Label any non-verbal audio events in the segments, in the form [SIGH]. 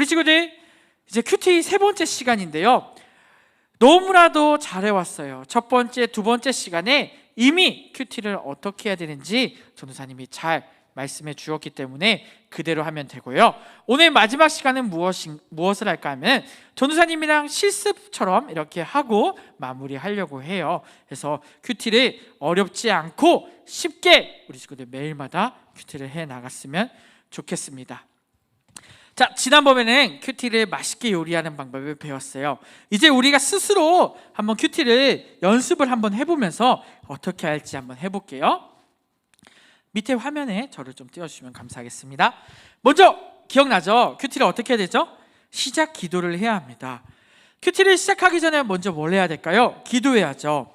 우리 친구들 이제 큐티 세 번째 시간인데요. 너무나도 잘해왔어요. 첫 번째, 두 번째 시간에 이미 큐티를 어떻게 해야 되는지 전도사님이 잘 말씀해 주었기 때문에 그대로 하면 되고요. 오늘 마지막 시간은 무엇인, 무엇을 할까 하면 전도사님이랑 실습처럼 이렇게 하고 마무리하려고 해요. 그래서 큐티를 어렵지 않고 쉽게 우리 친구들 매일마다 큐티를 해 나갔으면 좋겠습니다. 자, 지난번에는 큐티를 맛있게 요리하는 방법을 배웠어요. 이제 우리가 스스로 한번 큐티를 연습을 한번 해보면서 어떻게 할지 한번 해볼게요. 밑에 화면에 저를 좀 띄워주시면 감사하겠습니다. 먼저 기억나죠? 큐티를 어떻게 해야 되죠? 시작 기도를 해야 합니다. 큐티를 시작하기 전에 먼저 뭘 해야 될까요? 기도해야죠.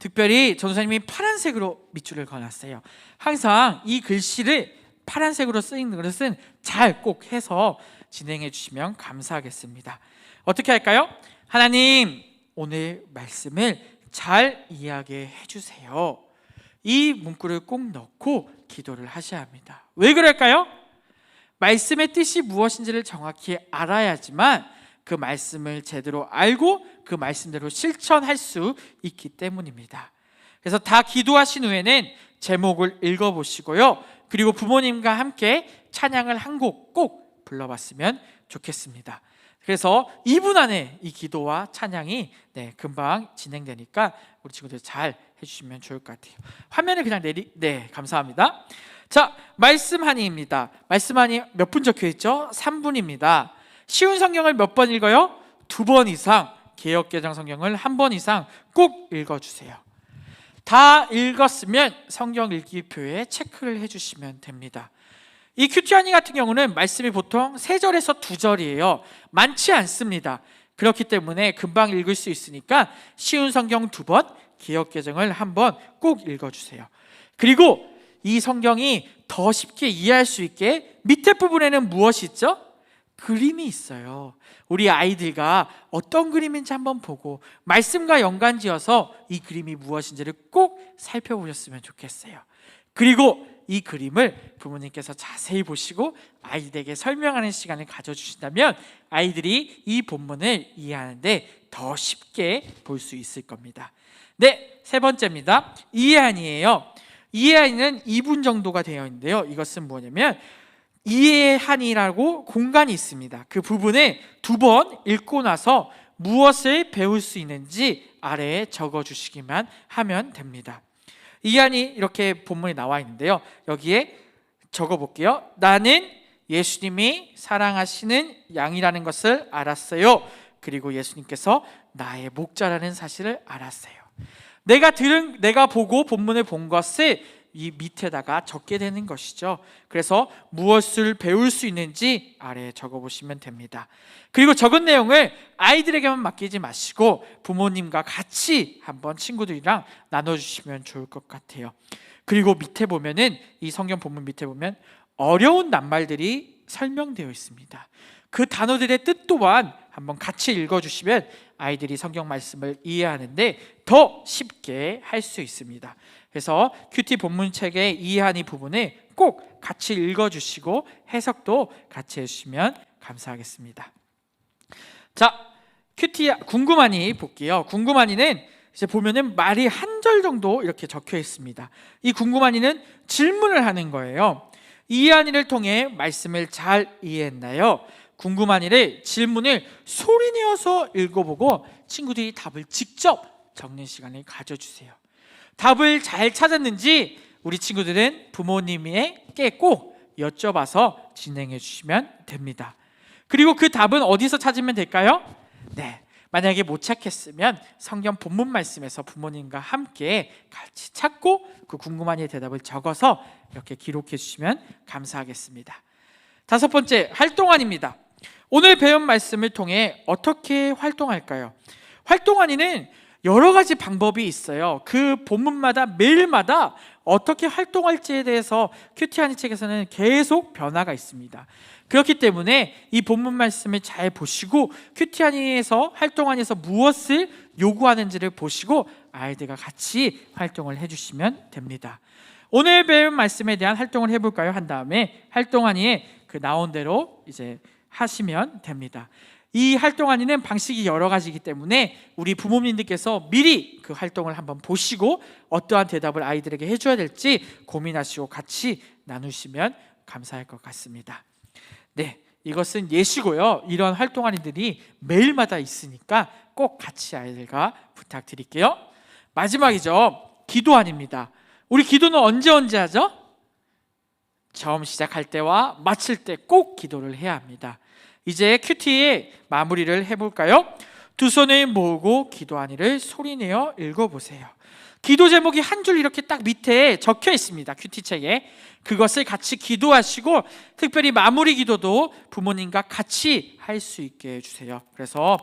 특별히 전도사님이 파란색으로 밑줄을 그어놨어요. 항상 이 글씨를 파란색으로 쓰이는 것은 잘 꼭 해서 진행해 주시면 감사하겠습니다. 어떻게 할까요? 하나님, 오늘 말씀을 잘 이해하게 해주세요. 이 문구를 꼭 넣고 기도를 하셔야 합니다. 왜 그럴까요? 말씀의 뜻이 무엇인지를 정확히 알아야지만 그 말씀을 제대로 알고 그 말씀대로 실천할 수 있기 때문입니다. 그래서 다 기도하신 후에는 제목을 읽어보시고요. 그리고 부모님과 함께 찬양을 한 곡 꼭 불러봤으면 좋겠습니다. 그래서 2분 안에 이 기도와 찬양이 네, 금방 진행되니까 우리 친구들 잘 해주시면 좋을 것 같아요. 화면에 그냥 내리 네 감사합니다. 자 말씀하니입니다. 말씀하니 몇분 적혀 있죠? 3분입니다. 쉬운 성경을 몇 번 읽어요? 두 번 이상 개혁개정 성경을 한 번 이상 꼭 읽어주세요. 다 읽었으면 성경 읽기표에 체크를 해주시면 됩니다. 이 큐티아니 같은 경우는 말씀이 보통 세 절에서 두 절이에요. 많지 않습니다. 그렇기 때문에 금방 읽을 수 있으니까 쉬운 성경 두 번, 기억 개정을 한 번 꼭 읽어주세요. 그리고 이 성경이 더 쉽게 이해할 수 있게 밑에 부분에는 무엇이 있죠? 그림이 있어요. 우리 아이들과 어떤 그림인지 한번 보고 말씀과 연관지어서 이 그림이 무엇인지를 꼭 살펴보셨으면 좋겠어요. 그리고 이 그림을 부모님께서 자세히 보시고 아이들에게 설명하는 시간을 가져주신다면 아이들이 이 본문을 이해하는데 더 쉽게 볼 수 있을 겁니다. 네, 세 번째입니다. 이해한이에요. 이해한이는 2분 정도가 되어 있는데요. 이것은 뭐냐면 이해한이라고 공간이 있습니다. 그 부분을 두 번 읽고 나서 무엇을 배울 수 있는지 아래에 적어 주시기만 하면 됩니다. 이해한이 이렇게 본문에 나와 있는데요. 여기에 적어 볼게요. 나는 예수님이 사랑하시는 양이라는 것을 알았어요. 그리고 예수님께서 나의 목자라는 사실을 알았어요. 내가 들은 내가 보고 본문을 본 것을 이 밑에다가 적게 되는 것이죠. 그래서 무엇을 배울 수 있는지 아래에 적어 보시면 됩니다. 그리고 적은 내용을 아이들에게만 맡기지 마시고 부모님과 같이 한번 친구들이랑 나눠 주시면 좋을 것 같아요. 그리고 밑에 보면은 이 성경 본문 밑에 보면 어려운 낱말들이 설명되어 있습니다. 그 단어들의 뜻 또한 한번 같이 읽어 주시면 아이들이 성경 말씀을 이해하는데 더 쉽게 할 수 있습니다. 그래서 큐티 본문책의 이해하니 부분을 꼭 같이 읽어주시고 해석도 같이 해주시면 감사하겠습니다. 자, 큐티 궁금하니 볼게요. 궁금하니는 이제 보면은 말이 한 절 정도 이렇게 적혀 있습니다. 이 궁금하니는 질문을 하는 거예요. 이해하니를 통해 말씀을 잘 이해했나요? 궁금하니를 질문을 소리내어서 읽어보고 친구들이 답을 직접 적는 시간을 가져주세요. 답을 잘 찾았는지 우리 친구들은 부모님에게 꼭 여쭤봐서 진행해 주시면 됩니다. 그리고 그 답은 어디서 찾으면 될까요? 네. 만약에 못 찾겠으면 성경 본문 말씀에서 부모님과 함께 같이 찾고 그 궁금한 이 대답을 적어서 이렇게 기록해 주시면 감사하겠습니다. 다섯 번째, 활동안입니다. 오늘 배운 말씀을 통해 어떻게 활동할까요? 활동안에는 여러 가지 방법이 있어요. 그 본문마다 매일마다 어떻게 활동할지에 대해서 큐티하니 책에서는 계속 변화가 있습니다. 그렇기 때문에 이 본문 말씀을 잘 보시고 큐티하니에서 활동안에서 무엇을 요구하는지를 보시고 아이들과 같이 활동을 해주시면 됩니다. 오늘 배운 말씀에 대한 활동을 해볼까요? 한 다음에 활동안이 그 나온 대로 이제 하시면 됩니다. 이 활동하는 방식이 여러 가지이기 때문에 우리 부모님들께서 미리 그 활동을 한번 보시고 어떠한 대답을 아이들에게 해줘야 될지 고민하시고 같이 나누시면 감사할 것 같습니다. 네, 이것은 예시고요. 이런 활동하는들이 매일마다 있으니까 꼭 같이 아이들과 부탁드릴게요. 마지막이죠. 기도안입니다. 우리 기도는 언제 언제 하죠? 처음 시작할 때와 마칠 때 꼭 기도를 해야 합니다. 이제 큐티의 마무리를 해볼까요? 두 손을 모으고 기도하니를 소리내어 읽어보세요. 기도 제목이 한 줄 이렇게 딱 밑에 적혀 있습니다. 큐티 책에. 그것을 같이 기도하시고 특별히 마무리 기도도 부모님과 같이 할 수 있게 해주세요. 그래서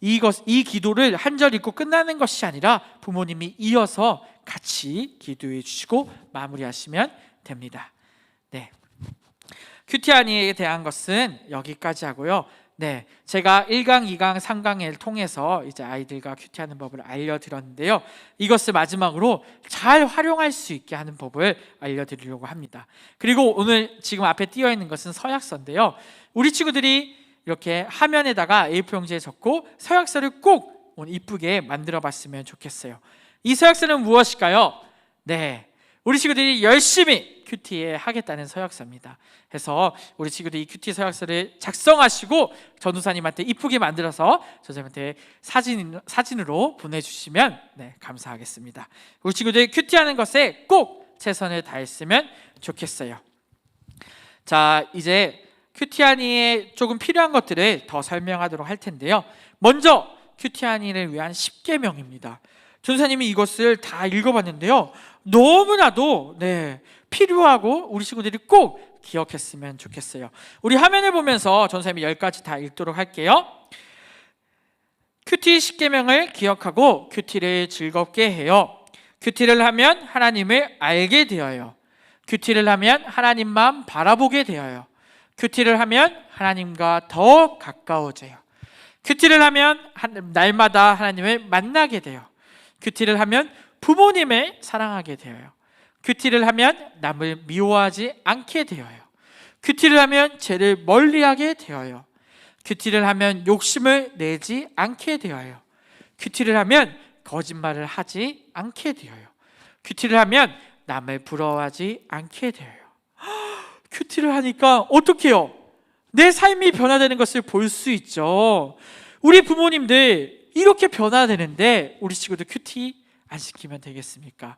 이것 이 기도를 한 절 읽고 끝나는 것이 아니라 부모님이 이어서 같이 기도해 주시고 마무리하시면 됩니다. 네. 큐티아니에 대한 것은 여기까지 하고요. 네, 제가 1강, 2강, 3강을 통해서 이제 아이들과 큐티하는 법을 알려드렸는데요. 이것을 마지막으로 잘 활용할 수 있게 하는 법을 알려드리려고 합니다. 그리고 오늘 지금 앞에 띄어 있는 것은 서약서인데요. 우리 친구들이 이렇게 화면에다가 A4 용지에 적고 서약서를 꼭 이쁘게 만들어 봤으면 좋겠어요. 이 서약서는 무엇일까요? 네, 우리 친구들이 열심히 큐티에 하겠다는 서약서입니다. 해서 우리 친구들이 이 큐티 서약서를 작성하시고 전도사님한테 이쁘게 만들어서 저자님한테 사진 사진으로 보내주시면 네, 감사하겠습니다. 우리 친구들이 큐티하는 것에 꼭 최선을 다했으면 좋겠어요. 자, 이제 큐티아니에 조금 필요한 것들을 더 설명하도록 할 텐데요. 먼저 큐티아니를 위한 10계명입니다. 전사님이 이것을 다 읽어봤는데요. 너무나도 네, 필요하고 우리 친구들이 꼭 기억했으면 좋겠어요. 우리 화면을 보면서 전사님이 10가지 다 읽도록 할게요. 큐티 10계명을 기억하고 큐티를 즐겁게 해요. 큐티를 하면 하나님을 알게 되어요. 큐티를 하면 하나님만 바라보게 되어요. 큐티를 하면 하나님과 더 가까워져요. 큐티를 하면 한- 날마다 하나님을 만나게 돼요. 큐티를 하면 부모님을 사랑하게 되어요. 큐티를 하면 남을 미워하지 않게 되어요. 큐티를 하면 죄를 멀리하게 되어요. 큐티를 하면 욕심을 내지 않게 되어요. 큐티를 하면 거짓말을 하지 않게 되어요. 큐티를 하면 남을 부러워하지 않게 되어요. [GASPS] 큐티를 하니까 어떻게 요? 내 삶이 변화되는 것을 볼 수 있죠. 우리 부모님들 이렇게 변화되는데 우리 친구들 큐티 안 시키면 되겠습니까?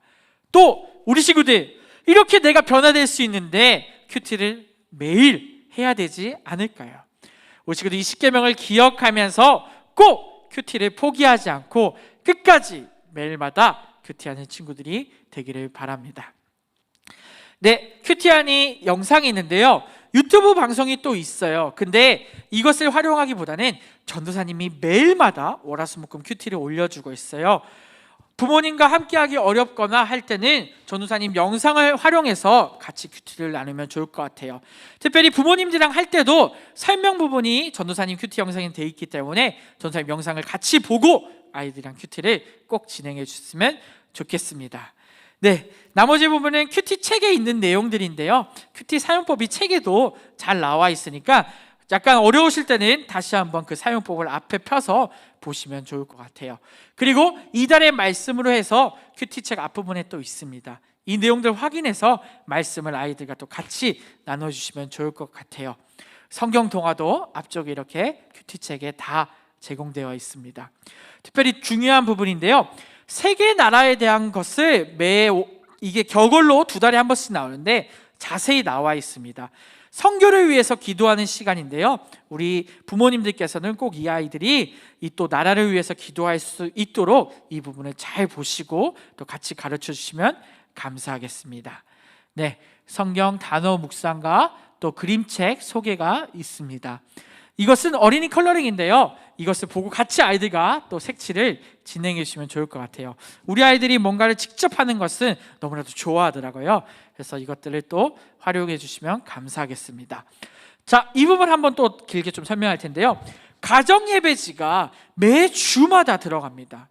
또 우리 친구들 이렇게 내가 변화될 수 있는데 큐티를 매일 해야 되지 않을까요? 우리 친구들 이 10계명을 기억하면서 꼭 큐티를 포기하지 않고 끝까지 매일마다 큐티하는 친구들이 되기를 바랍니다. 네, 큐티안이 영상이 있는데요. 유튜브 방송이 또 있어요. 근데 이것을 활용하기보다는 전도사님이 매일마다 월화수목금 큐티를 올려주고 있어요. 부모님과 함께하기 어렵거나 할 때는 전도사님 영상을 활용해서 같이 큐티를 나누면 좋을 것 같아요. 특별히 부모님들이랑 할 때도 설명 부분이 전도사님 큐티 영상에 돼 있기 때문에 전도사님 영상을 같이 보고 아이들이랑 큐티를 꼭 진행해 주셨으면 좋겠습니다. 네, 나머지 부분은 큐티 책에 있는 내용들인데요. 큐티 사용법이 책에도 잘 나와 있으니까 약간 어려우실 때는 다시 한번 그 사용법을 앞에 펴서 보시면 좋을 것 같아요. 그리고 이달의 말씀으로 해서 큐티 책 앞부분에 또 있습니다. 이 내용들 확인해서 말씀을 아이들과 또 같이 나눠주시면 좋을 것 같아요. 성경 동화도 앞쪽에 이렇게 큐티 책에 다 제공되어 있습니다. 특별히 중요한 부분인데요. 세계 나라에 대한 것을 매 오- 이게 겨걸로 두 달에 한 번씩 나오는데 자세히 나와 있습니다. 성교를 위해서 기도하는 시간인데요. 우리 부모님들께서는 꼭 이 아이들이 이 또 나라를 위해서 기도할 수 있도록 이 부분을 잘 보시고 또 같이 가르쳐 주시면 감사하겠습니다. 네, 성경 단어 묵상과 또 그림책 소개가 있습니다. 이것은 어린이 컬러링인데요. 이것을 보고 같이 아이들과 또 색칠을 진행해 주시면 좋을 것 같아요. 우리 아이들이 뭔가를 직접 하는 것은 너무나도 좋아하더라고요. 그래서 이것들을 또 활용해 주시면 감사하겠습니다. 자, 이 부분 한번 또 길게 좀 설명할 텐데요. 가정 예배지가 매 주마다 들어갑니다.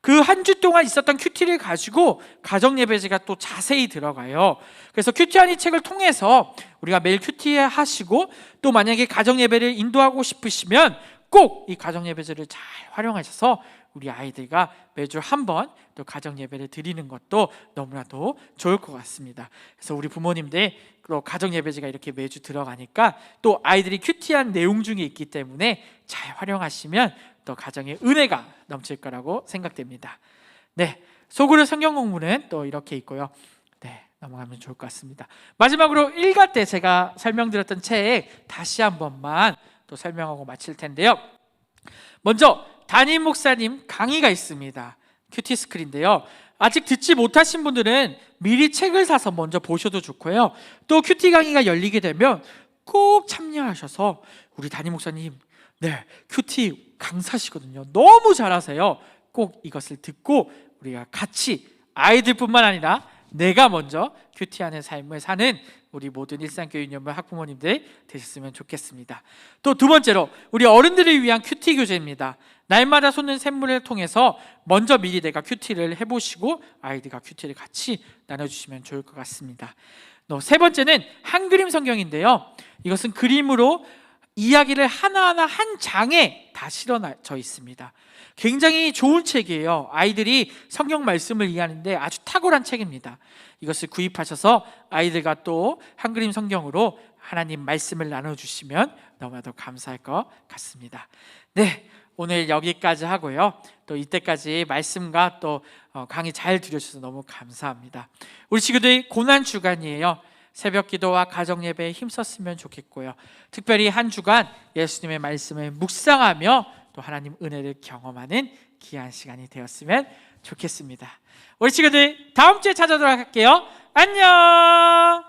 그 한 주 동안 있었던 큐티를 가지고 가정 예배제가 또 자세히 들어가요. 그래서 큐티하니 책을 통해서 우리가 매일 큐티 하시고 또 만약에 가정 예배를 인도하고 싶으시면 꼭 이 가정 예배제를 잘 활용하셔서 우리 아이들과 매주 한 번 또 가정 예배를 드리는 것도 너무나도 좋을 것 같습니다. 그래서 우리 부모님들 또 가정 예배제가 이렇게 매주 들어가니까 또 아이들이 큐티한 내용 중에 있기 때문에 잘 활용하시면 또 가정에 은혜가 넘칠 거라고 생각됩니다. 네, 소그룹 성경 공부는 또 이렇게 있고요. 네, 넘어가면 좋을 것 같습니다. 마지막으로 일과 때 제가 설명드렸던 책 다시 한 번만 또 설명하고 마칠 텐데요. 먼저 담임 목사님 강의가 있습니다. 큐티 스크린인데요. 아직 듣지 못하신 분들은 미리 책을 사서 먼저 보셔도 좋고요. 또 큐티 강의가 열리게 되면 꼭 참여하셔서 우리 담임 목사님 네 큐티 강사시거든요. 너무 잘하세요. 꼭 이것을 듣고 우리가 같이 아이들뿐만 아니라 내가 먼저 큐티하는 삶을 사는 우리 모든 일상교육연맹 학부모님들 되셨으면 좋겠습니다. 또 두 번째로 우리 어른들을 위한 큐티 교재입니다. 날마다 솟는 샘물을 통해서 먼저 미리 내가 큐티를 해보시고 아이들과 큐티를 같이 나눠주시면 좋을 것 같습니다. 또 세 번째는 한 그림 성경인데요. 이것은 그림으로 이야기를 하나하나 한 장에 다 실어져 있습니다. 굉장히 좋은 책이에요. 아이들이 성경 말씀을 이해하는데 아주 탁월한 책입니다. 이것을 구입하셔서 아이들과 또 한그림 성경으로 하나님 말씀을 나눠주시면 너무나도 감사할 것 같습니다. 네, 오늘 여기까지 하고요. 또 이때까지 말씀과 또 어, 강의 잘 들으셔서 너무 감사합니다. 우리 친구들 고난 주간이에요. 새벽 기도와 가정 예배에 힘썼으면 좋겠고요. 특별히 한 주간 예수님의 말씀을 묵상하며 또 하나님 은혜를 경험하는 귀한 시간이 되었으면 좋겠습니다. 우리 친구들 다음 주에 찾아도록 할게요. 안녕.